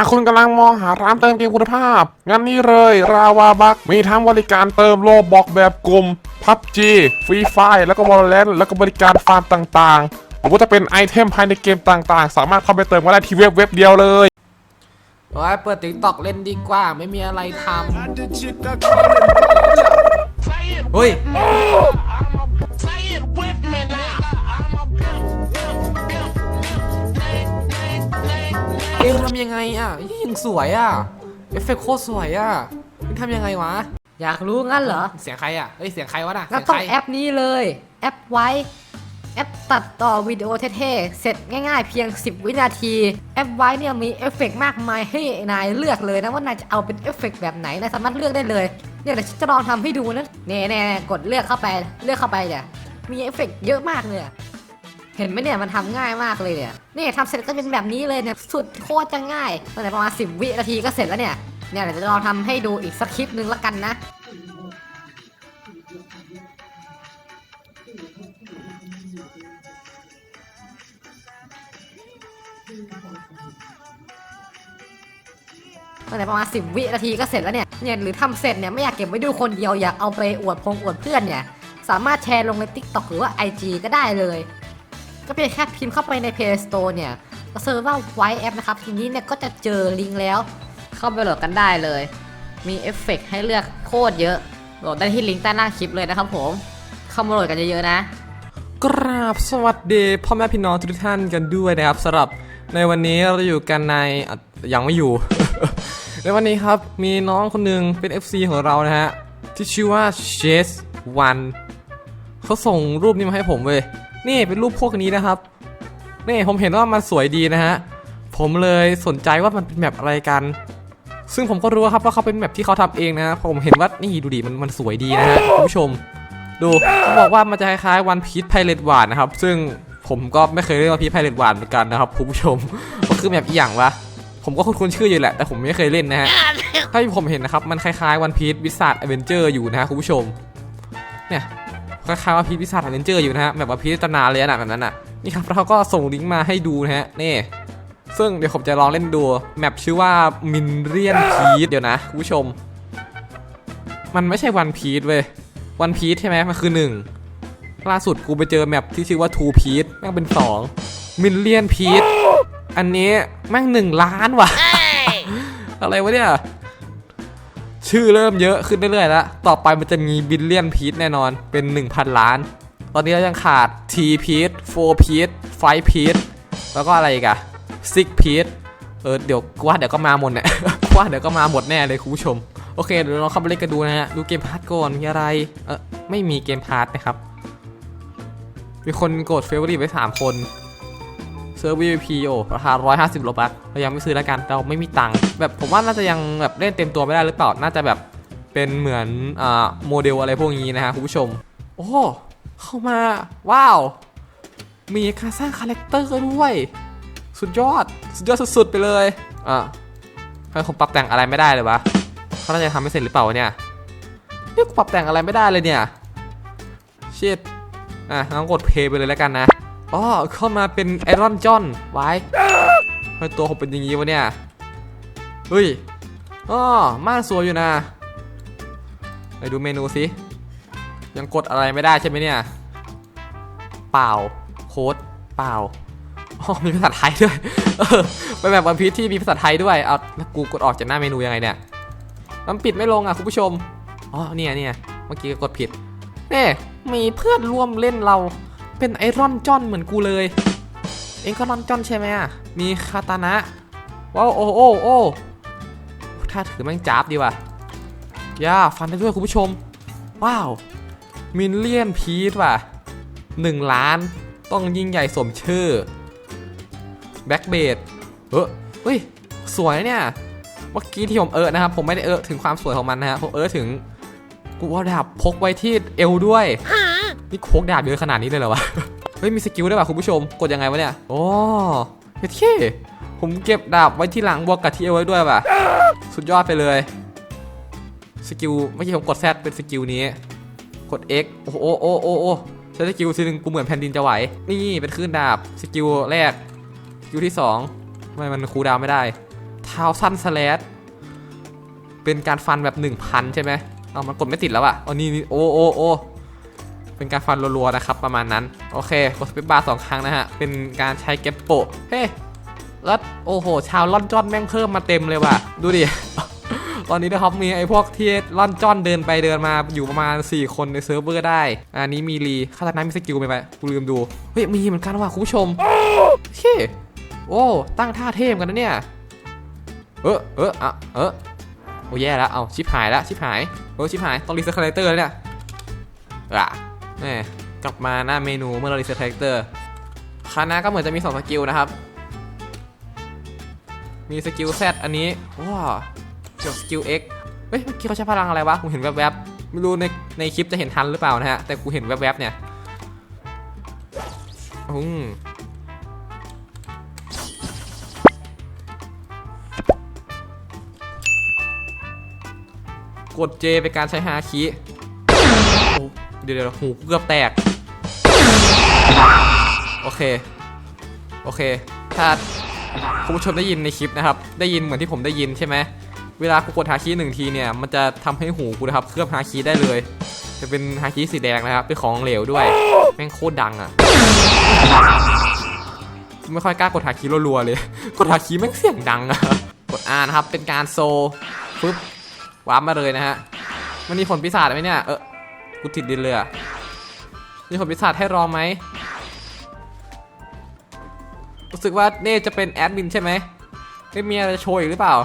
หากคุณกำลังมองหาร้านเติมเกมคุณภาพ งั้นนี่เลยราวาบักมีทั้งบริการเติมโลบอกแบบกลุ่ม PUBG ฟรีไฟแล้วก็ Valorant แล้วก็บริการฟาร์มต่างๆ หรือว่าจะเป็นไอเทมภายในเกมต่างๆ สามารถเข้าไปเติมก็ได้ที่เว็บเว็บเดียวเลยโอ้ยเปิดติ๊กตอกเล่นดีกว่าไม่มีอะไรทำเฮ้ย เอ็งทำยังไงอะยิ่งสวยอะ เอฟเฟกต์โคตรสวยอะเอ็งทำยังไงวะ อยากรู้งั้นเหรอ เสียงใครอะเฮ้ย เสียงใครวะน่ะงั้นเสียต้องใครแอปนี้เลย แอปไว้ แอปตัดต่อวิดีโอเท่ๆ เสร็จง่ายๆเพียง 10 วินาที แอปไว้เนี่ยมีเอฟเฟกต์มากมายให้นายเลือกเลยนะว่านายจะเอาเป็นเอฟเฟกต์แบบไหน นายสามารถเลือกได้เลย เนี่ยเดี๋ยวฉันจะลองทำให้ดูนะเน่ๆกดเลือกเข้าไป เลือกเข้าไปเนี่ย มีเอฟเฟกต์เยอะมากเลยอะ เห็นไหมเนี่ยมันทำง่ายมากเลยเนี่ยนี่ทำเสร็จก็เป็นแบบนี้เลยเนี่ยสุดโคตรจะง่ายตั้งแต่ประมาณ10วินาทีก็เสร็จแล้วเนี่ยเนี่ยเดี๋ยวจะลองทำให้ดูอีกสักคลิปหนึ่งละกันนะตั้งแต่ประมาณ10วินาทีก็เสร็จแล้วเนี่ยเนี่ยหรือทำเสร็จเนี่ยไม่อยากเก็บไว้ดูคนเดียวอยากเอาไปอวดพงอวดเพื่อนเนี่ยสามารถแชร์ลงใน TikTok หรือว่า IG ก็ได้เลย ก็เพียงแค่พิมพ์เข้าไปใน Play Store เนี่ยก็เซิร์ชว่าไวแอปนะครับ ทีนี้เนี่ยก็จะเจอลิงก์แล้ว เข้าไปโหลดกันได้เลย มีเอฟเฟกต์ให้เลือกโคตรเยอะ โหลดได้ที่ลิงก์ใต้ล่างคลิปเลยนะครับผม เข้ามาโหลดกันเยอะๆนะ กราบสวัสดีพ่อแม่พี่น้องทุกท่านกันด้วยนะครับสำหรับในวันนี้เราอยู่กันในอะยังไม่อยู่ ในวันนี้ครับมีน้องคนหนึงเป็น FC ของเรานะฮะที่ชื่อว่าเชสวันเขาส่งรูปนี้มาให้ผมเว้ย นี่เป็นรูปพวกนี้นะครับ นี่ผมเห็นว่ามันสวยดีนะฮะ ผมเลยสนใจว่ามันเป็นแบบอะไรกัน ซึ่งผมก็รู้ครับว่าเขาเป็นแบบที่เขาทำเองนะผมเห็นว่านี่ดูดิมันมันสวยดีนะฮะคุณผู้ชม ดูเขาบอกว่ามันจะคล้ายๆวันพีชไพเรตหวานนะครับ ซึ่งผมก็ไม่เคยเล่นวันพีชไพเรตหวานเหมือนกันนะครับคุณผู้ชม ก็คือแบบอีหยังวะผมก็คุ้นๆชื่ออยู่แหละ แต่ผมไม่เคยเล่นนะฮะ ถ้าที่ผมเห็นนะครับ มันคล้ายๆวันพีชวิสาดอเวนเจอร์อยู่นะฮะคุณผู้ชม เนี่ย คล้ายๆวันพีชวิสาดอเวนเจอร์อยู่นะฮะแบบวันพีชตำนานเลยนะแบบนั้นอะนี่ครับแล้วเขาก็ส่งลิงก์มาให้ดูนะฮะนี่ซึ่งเดี๋ยวผมจะลองเล่นดู แมปชื่อว่ามินเรียนพีชเดี๋ยวนะคุณผู้ชม มันไม่ใช่วันพีชเว้ยวันพีชใช่ไหมมันคือ 1 ล่าสุดกูไปเจอแมปที่ชื่อว่าทูพีชแม่งเป็น 2 มิลเลียนพีชอันนี้แม่งหนึ่งล้านว่ะ อะไรวะเนี่ย ชื่อเริ่มเยอะขึ้นเรื่อยๆแล้ว ต่อไปมันจะมีบิลเลียนพีชแน่นอนเป็น 1,000 ล้าน ตอนนี้เรายังขาด T พีช4พีช5พีชแล้วก็อะไรอีกอะ6พีชเออเดี๋ยวกว่าเดี๋ยวก็มาหมดเนี่ยกว่าเดี๋ยวก็มาหมดแน่เลยคุณผู้ชม โอเคเดี๋ยวเราเข้าไปเล่นกันดูนะฮะ ดูเกมพาร์ทก่อนมีอะไร เออไม่มีเกมพาร์ทนะครับ มีคนกดเฟเวอร์รี่ไว้3คน เซิร์ฟ VIP โอ้ราคา150โลบัคเรายังไม่ซื้อแล้วกันเราไม่มีตังค์แบบผมว่าน่าจะยังแบบเล่นเต็มตัวไม่ได้หรือเปล่าน่าจะแบบเป็นเหมือนอ่าโมเดลอะไรพวกนี้นะฮะคุณผู้ชม โอ้เข้ามาว้าวมีการสร้างคาแรคเตอร์ด้วย สุดยอด สุดยอดสุดๆไปเลยอะทำไมผมปรับแต่งอะไรไม่ได้เลยวะเขาจะทำไม่เสร็จหรือเปล่าเนี่ยนี่ปรับแต่งอะไรไม่ได้เลยเนี่ยชิดอะงั้นกดเพย์ไปเลยแล้วกันนะ อ๋อเข้ามาเป็นไอรอนจอนไว้ทำไมตัวผมเป็นอย่างงี้วะเนี่ยเฮ้ยอ๋อม่านสวยอยู่นะไปดูเมนูสิยังกดอะไรไม่ได้ใช่ไหมเนี่ย เปล่าโค้ดเปล่าอ๋อมีภาษาไทยด้วยเออเป็นแบบวันพีชที่มีภาษาไทยด้วยเอาแล้วกูกดออกจากหน้าเมนูยังไงเนี่ยมันปิดไม่ลงอะคุณผู้ชมอ๋อเนี่ยเนี่ยเมื่อกี้ก็กดผิดเน่มีเพื่อนร่วมเล่นเรา เป็นไอรอนจอนเหมือนกูเลย เองก็รอนจอนใช่ไหมอะ มีคาตานะ ว้าวโอ้โอ้โอ้ถ้าถือแม่งจับดีว่ะย่าฟันได้ด้วยคุณผู้ชม ว้าว มินเลียนพีทว่ะหนึ่งล้านต้องยิ่งใหญ่สมชื่อ แบ็กเบดเฮ้ยเฮ้ย สวยเนี่ย เมื่อกี้ที่ผมเออนะครับ ผมไม่ได้เออถึงความสวยของมันนะฮะ ผมเออถึงกูเอาดาบพกไว้ที่เอวด้วย นี่พกดาบเยอะขนาดนี้เลยเหรอวะ เฮ้ยมีสกิลด้วยว่ะคุณผู้ชม กดยังไงวะเนี่ยโอ้เท่ผมเก็บดาบไว้ที่หลังบวกกับที่เอวไว้ด้วยว่ะ สุดยอดไปเลย สกิลเมื่อกี้ผมกดแซดเป็นสกิลนี้ กด X โอ้โหโอ้โอ้โอ้โอ้ใช้สกิลทีนึงกูเหมือนแผ่นดินจะไหว นี่เป็นคลื่นดาบ สกิลแรก สกิลที่สองทำไมมันคูดาวไม่ได้เท้าสั้นสแลดเป็นการฟันแบบ 1,000 ใช่ไหมเอามันกดไม่ติดแล้วอะอ๋อนี่นี่โอ้โอ้โอ้ เป็นการฟันรัวๆนะครับประมาณนั้น โอเคกดสเปซบาร์สองครั้งนะฮะ เป็นการใช้เก็บโปะเฮ้แล้วโอ้โห ชาวล่อนจอนแม่งเพิ่มมาเต็มเลยว่ะ ดูดิ ตอนนี้นะครับมีไอ้พวกที่ล่อนจอนเดินไปเดินมาอยู่ประมาณ 4 คนในเซิร์ฟเวอร์ได้ อันนี้มีรีคาตานามีสกิลไหมไปกูลืมดู เฮ้ย มีเหมือนกันว่ะคุณผู้ชมเฮ้โอ้ ตั้งท่าเทพกันนะเนี่ย เออเอออะเออโอ้แย่แล้ว เอาชิปหายแล้วชิปหาย เออชิปหาย ต้องรีเซ็ตคาแรคเตอร์แล้วเนี่ยอะ แหมกลับมาหน้าเมนูเมื่อเรารีเซ็ตคาแรคเตอร์คานะก็เหมือนจะมีสองสกิลนะครับ มีสกิล Z อันนี้ว้าวเกี่ยวกับสกิล X เฮ้ยเมื่อกี้เขาใช้พลังอะไรวะกูเห็นแวบๆไม่รู้ในในคลิปจะเห็นทันหรือเปล่านะฮะ แต่กูเห็นแวบๆเนี่ยอืมกด J เป็นการใช้ฮาคิ ดี๋ยวเดี๋ยวหูเกือบแตก โอเค โอเค ถ้าคุณผู้ชมได้ยินในคลิปนะครับ ได้ยินเหมือนที่ผมได้ยินใช่ไหม เวลากูกดฮาคีหนึ่งทีเนี่ย มันจะทำให้หูกูนะครับ เคลือบฮาคีได้เลย จะเป็นฮาคีสีแดงนะครับ เป็นของเหลวด้วย แม่งโคตรดังอะ ไม่ค่อยกล้ากดฮาคีรัวๆเลย กดฮาคีแม่งเสียงดังอะกด R นะครับ เป็นการโซปึ๊บวาร์ปมาเลยนะฮะมันมีผลปีศาจไหมเนี่ย เออ กูติดดินเลยอะมีผลปีศาจให้รอไหมรู้สึกว่าเน่จะเป็นแอดมินใช่ไหมไม่มีอะไรโชว์อีกหรือเปล่า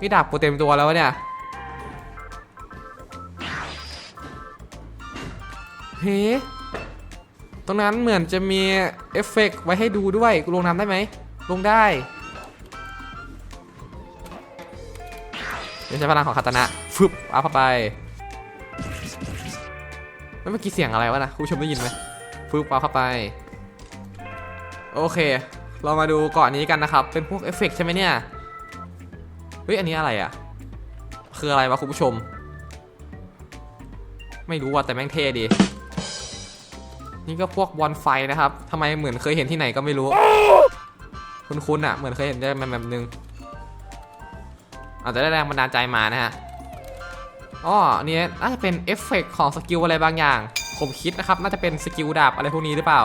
นี่ดาบกูเต็มตัวแล้วเนี่ยเฮ้ตรงนั้นเหมือนจะมีเอฟเฟกต์ไว้ให้ดูด้วยกูลงน้ำได้ไหมลงได้เดี๋ยวใช้พลังของคาตานะฟึบเอาเข้าไป เมื่อกี้เสียงอะไรวะนะคุณผู้ชมได้ยินไหมฟึบเอาเข้าไปโอเค เรามาดูเกาะนี้กันนะครับ เป็นพวกเอฟเฟกต์ใช่ไหมเนี่ยเฮ้ยอันนี้อะไรอะ่ะ คืออะไรวะคุณผู้ชม ไม่รู้ว่ะแต่แม่งเท่ดี นี่ก็พวกบอลไฟนะครับทำไมเหมือนเคยเห็นที่ไหนก็ไม่รู้ คุ้นๆอะเหมือนเคยเห็นได้แบบแบบนึงอาจจะได้แรงบันดาลใจมานะฮะ อ๋ออันนี้น่าจะเป็นเอฟเฟกต์ของสกิลอะไรบางอย่าง ผมคิดนะครับ น่าจะเป็นสกิลดาบอะไรพวกนี้หรือเปล่า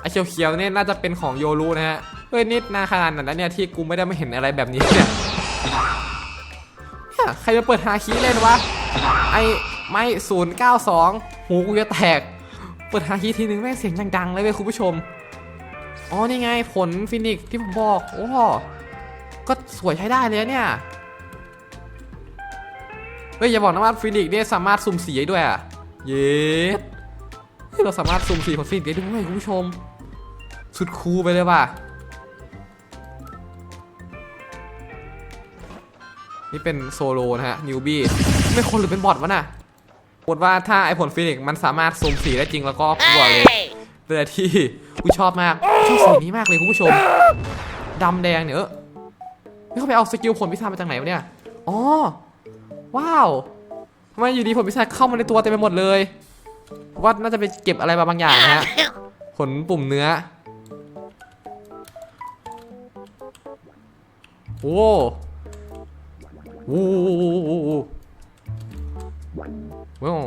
ไอเขียวๆเนี่ยน่าจะเป็นของโยรูนะฮะเฮ้ยนิดนานขนาดนั้นแล้วเนี่ยที่กูไม่ได้มาเห็นอะไรแบบนี้เนี่ยใครจะเปิดฮาคิเล่นวะไอไม่ศูนย์เก้าสองหูกูจะแตก เปิดฮาคิทีนึงแม่งเสียงดังๆเลยเว้ยคุณผู้ชมอ๋อนี่ไงผลฟินิกซ์ที่ผมบอกโอ้ก็สวยใช้ได้เลยเนี่ย เฮ้ยอย่าบอกนะว่าฟินิกซ์เนี่ยสามารถสุ่มสีได้ด้วยอะ เย้เฮ้ยเราสามารถสุ่มสีของฟินิกซ์ได้ด้วยคุณผู้ชม สุดคูลไปเลยว่ะ นี่เป็นโซโลนะฮะนิวบี้ไม่คนหรือเป็นบอทวะน่ะปรากฏว่าถ้าไอผลฟินิกซ์มันสามารถสุ่มสีได้จริงแล้วก็กลัวเลยเป็นอะไรที่กูชอบมากชอบสีนี้มากเลยคุณผู้ชมดำแดงเนี่ยเออนี่เขาไปเอาสกิลผลพิศาจมาจากไหนวะเนี่ย อ๋อ ว้าวทำไมอยู่ดีผลพิศาจเข้ามาในตัวเต็มไปหมดเลยว่าน่าจะไปเก็บอะไรมาบางอย่างนะฮะผลปุ่มเนื้อโอ้โหโอ้โหว้าว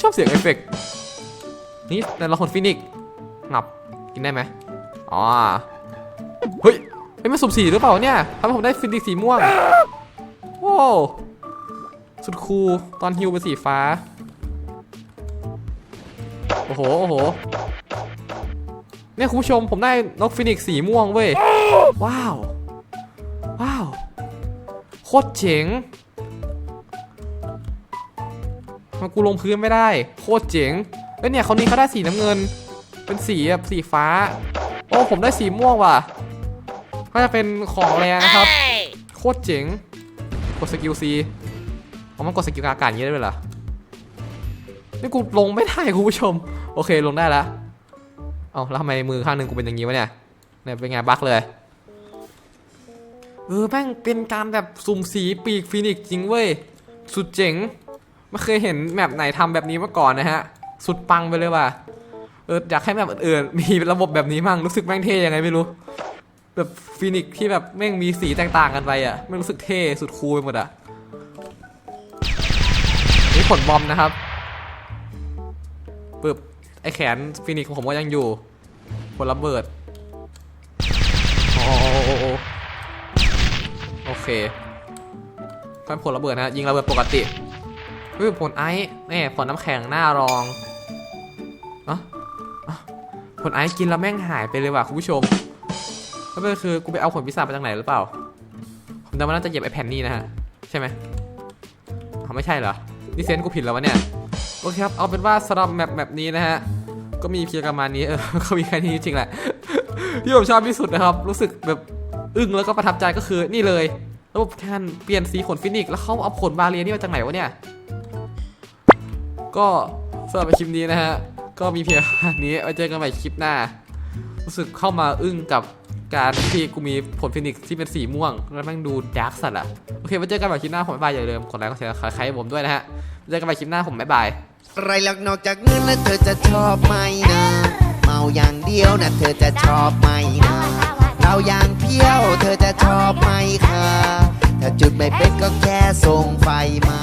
ชอบเสียงเอฟเฟกต์นี่แต่ละคนฟินิกงับ กินได้ไหมอ๋อ เฮ้ย เฮ้ยมันสุ่มสีหรือเปล่าเนี่ยทำให้ผมได้ฟินิกซ์สีม่วงว้าวสุดคูลตอนฮิวเป็นสีฟ้า โอ้โห โอ้โห เนี่ยคุณผู้ชมผมได้นกฟินิกซ์สีม่วงเว้ย ว้าว ว้าว โคตรเจ๋งมันกูลงพื้นไม่ได้ โคตรเจ๋งแล้วเนี่ยเขานี้เขาได้สีน้ำเงิน เป็นสีแบบสีฟ้า โอ้ผมได้สีม่วงว่ะ ก็จะเป็นของแรงนะครับ โคตรเจ๋ง กดสกิลซีเอามันกดสกิลอากาศอย่างนี้ได้เลยเหรอ นี่กูลงไม่ได้คุณผู้ชม โอเคลงได้แล้ว เอาแล้วทำไมมือข้างหนึ่งกูเป็นอย่างนี้วะเนี่ย เนี่ยเป็นไงบั๊กเลย เออแม่งเป็นการแบบสุ่มสีปีกฟินิกซ์จริงเว้ย สุดเจ๋ง ไม่เคยเห็นแมปไหนทำแบบนี้มาก่อนนะฮะ สุดปังไปเลยว่ะ เอออยากให้แบบอื่นๆมีระบบแบบนี้มั่งรู้สึกแม่งเท่ยังไงไม่รู้ แบบฟินิกที่แบบแม่งมีสีแตกต่างกันไปอะไม่รู้สึกเท่สุดคูลไปหมดอะนี่ผลบอมนะครับปึ๊บไอแขนฟินิกของผมก็ยังอยู่ผลระเบิดโอ้โอ้โอ้โอเคก็ผลระเบิดนะยิงระเบิดปกติเฮ้ยผลไอซ์นี่ผลน้ำแข็งหน้ารองอะอะผลไอซ์กินแล้วแม่งหายไปเลยว่ะคุณผู้ชม ก็คือกูไปเอาผลพิศามาจากไหนหรือเปล่า ผมจำว่าน่าจะเหยียบไอแผ่นนี่นะฮะ ใช่ไหมเขาไม่ใช่เหรอ นี่เซนกูผิดแล้ววะเนี่ย โอเคครับ เอาเป็นว่าสำหรับแมปแมปนี้นะฮะ ก็มีเพียงประมาณนี้ เออ ก็มีแค่นี้จริงแหละ ที่ผมชอบที่สุดนะครับ รู้สึกแบบอึ้งแล้วก็ประทับใจก็คือนี่เลยระบบการเปลี่ยนสีขนฟินิกซ์แล้วเขาเอาขนบาเรียนี่มาจากไหนวะเนี่ย ก็สำหรับคลิปนี้นะฮะ ก็มีเพียงแค่นี้ไว้เจอกันใหม่คลิปหน้า รู้สึกเข้ามาอึ้งกับ การที่กูมีผลฟินิกซ์ที่เป็นสีม่วง แล้วแม่งดูดาร์กสัตว์อะโอเคไว้เจอกันใหม่คลิปหน้าผมบ๊ายบายอย่าลืมกดไลค์กดแชร์ใครให้ผมด้วยนะฮะเจอกันใหม่คลิปหน้าผมบ๊ายบาย อะไรหลักนอกจากเงินแล้วเธอจะชอบไหมนะ เมาอย่างเดียวนะเธอจะชอบไหมนะเราอย่างเพี้ยวเธอจะชอบไหมคะถ้าจุดไม่เป็นก็แค่ส่งไฟมา